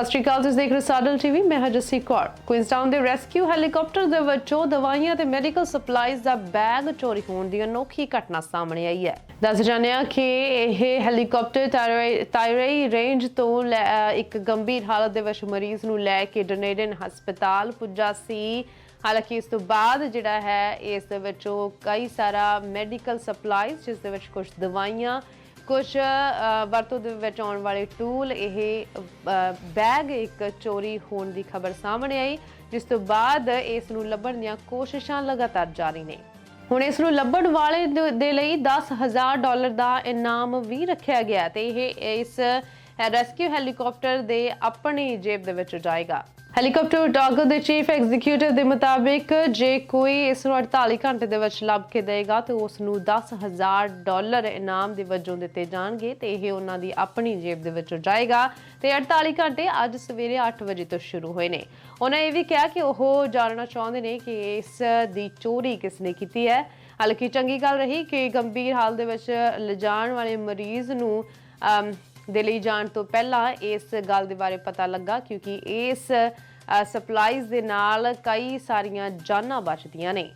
ਸਤਿ ਸ਼੍ਰੀ ਅਕਾਲ, ਤੁਸੀਂ ਦੇਖ ਰਹੇ ਸਾਡਲ ਟੀਵੀ। ਮੈਂ ਹਾਂ ਕੌਰ। ਕੁਇਨਸਟਾਊਨ ਦੇ ਰੈਸਕਿਊ ਹੈਲੀਕਾਪਟਰ ਦੇ ਵਿੱਚੋਂ ਦਵਾਈਆਂ ਤੇ ਮੈਡੀਕਲ ਸਪਲਾਈਜ਼ ਦਾ ਬੈਗ ਚੋਰੀ ਹੋਣ ਦੀ ਅਨੋਖੀ ਘਟਨਾ ਸਾਹਮਣੇ ਆਈ ਹੈ। ਦੱਸ ਜਾਣਿਆ ਕਿ ਇਹ ਹੈਲੀਕਾਪਟਰ ਤਾਇਰੇ- ਰੇਂਜ ਤੋਂ ਇੱਕ ਗੰਭੀਰ ਹਾਲਤ ਦੇ ਵਿੱਚ ਮਰੀਜ਼ ਨੂੰ ਲੈ ਕੇ ਡੋਨੇਡਨ ਹਸਪਤਾਲ ਪੁੱਜਾ ਸੀ। ਹਾਲਾਂਕਿ ਇਸ ਤੋਂ ਬਾਅਦ ਜਿਹੜਾ ਹੈ, ਇਸ ਦੇ ਵਿੱਚੋਂ ਕਈ ਸਾਰਾ ਮੈਡੀਕਲ ਸਪਲਾਈਜ਼ ਜਿਸ ਦੇ ਵਿੱਚ ਕੁਝ ਦਵਾਈਆਂ ਕੁਝ ਵਰਤੋਂ ਦੇ ਵਿੱਚ ਆਉਣ ਵਾਲੇ ਟੂਲ ਇਹ ਬੈਗ ਇੱਕ ਚੋਰੀ ਹੋਣ ਦੀ ਖਬਰ ਸਾਹਮਣੇ ਆਈ, ਜਿਸ ਤੋਂ ਬਾਅਦ ਇਸ ਨੂੰ ਲੱਭਣ ਦੀਆਂ ਕੋਸ਼ਿਸ਼ਾਂ ਲਗਾਤਾਰ ਜਾਰੀ ਨੇ। ਹੁਣ ਇਸ ਨੂੰ ਲੱਭਣ ਵਾਲੇ ਦੇ- ਦੇ ਲਈ 10000 ਡਾਲਰ ਦਾ ਇਨਾਮ ਵੀ ਰੱਖਿਆ ਗਿਆ ਤੇ ਇਹ ਇਸ ਰੈਸਕਿਊ ਹੈਲੀਕਾਪਟਰ ਦੇ ਆਪਣੀ ਜੇਬ ਦੇ ਵਿੱਚ ਜਾਏਗਾ। ਹੈਲੀਕਾਪਟਰ ਉਡਾਗੋ ਦੇ ਚੀਫ ਐਗਜ਼ੀਕਿਊਟਿਵ ਦੇ ਮੁਤਾਬਿਕ ਜੇ ਕੋਈ ਇਸ ਨੂੰ 48 ਘੰਟੇ ਦੇ ਵਿੱਚ ਲੱਭ ਕੇ ਦੇਗਾ ਤੇ ਉਸ ਨੂੰ 10000 ਡਾਲਰ ਇਨਾਮ ਦੇ ਵਜੋਂ ਦਿੱਤੇ ਜਾਣਗੇ ਤੇ ਇਹ ਉਹਨਾਂ ਦੀ ਆਪਣੀ ਜੇਬ ਦੇ ਵਿੱਚੋਂ ਜਾਏਗਾ ਤੇ 48 ਘੰਟੇ ਅੱਜ ਸਵੇਰੇ 8 ਵਜੇ ਤੋਂ ਸ਼ੁਰੂ ਹੋਏ ਨੇ। ਉਹਨਾਂ ਇਹ ਵੀ ਕਿਹਾ ਕਿ ਉਹ ਜਾਣਨਾ ਚਾਹੁੰਦੇ ਨੇ ਕਿ ਇਸ ਦੀ ਚੋਰੀ ਕਿਸ ਨੇ ਕੀਤੀ ਹੈ। ਹਾਲਾਂਕਿ ਚੰਗੀ ਗੱਲ ਰਹੀ ਕਿ ਗੰਭੀਰ ਹਾਲ ਦੇ ਵਿੱਚ ਲਿਜਾਣ ਵਾਲੇ ਮਰੀਜ਼ ਨੂੰ ਦੇ ਲਈ ਜਾਣ ਤੋਂ ਪਹਿਲਾਂ ਇਸ ਗੱਲ ਦੇ ਬਾਰੇ ਪਤਾ ਲੱਗਾ ਕਿਉਂਕਿ ਇਸ ਸਪਲਾਈਜ਼ ਦੇ ਨਾਲ ਕਈ ਸਾਰੀਆਂ ਜਾਨਾਂ ਬਚਦੀਆਂ ਨੇ।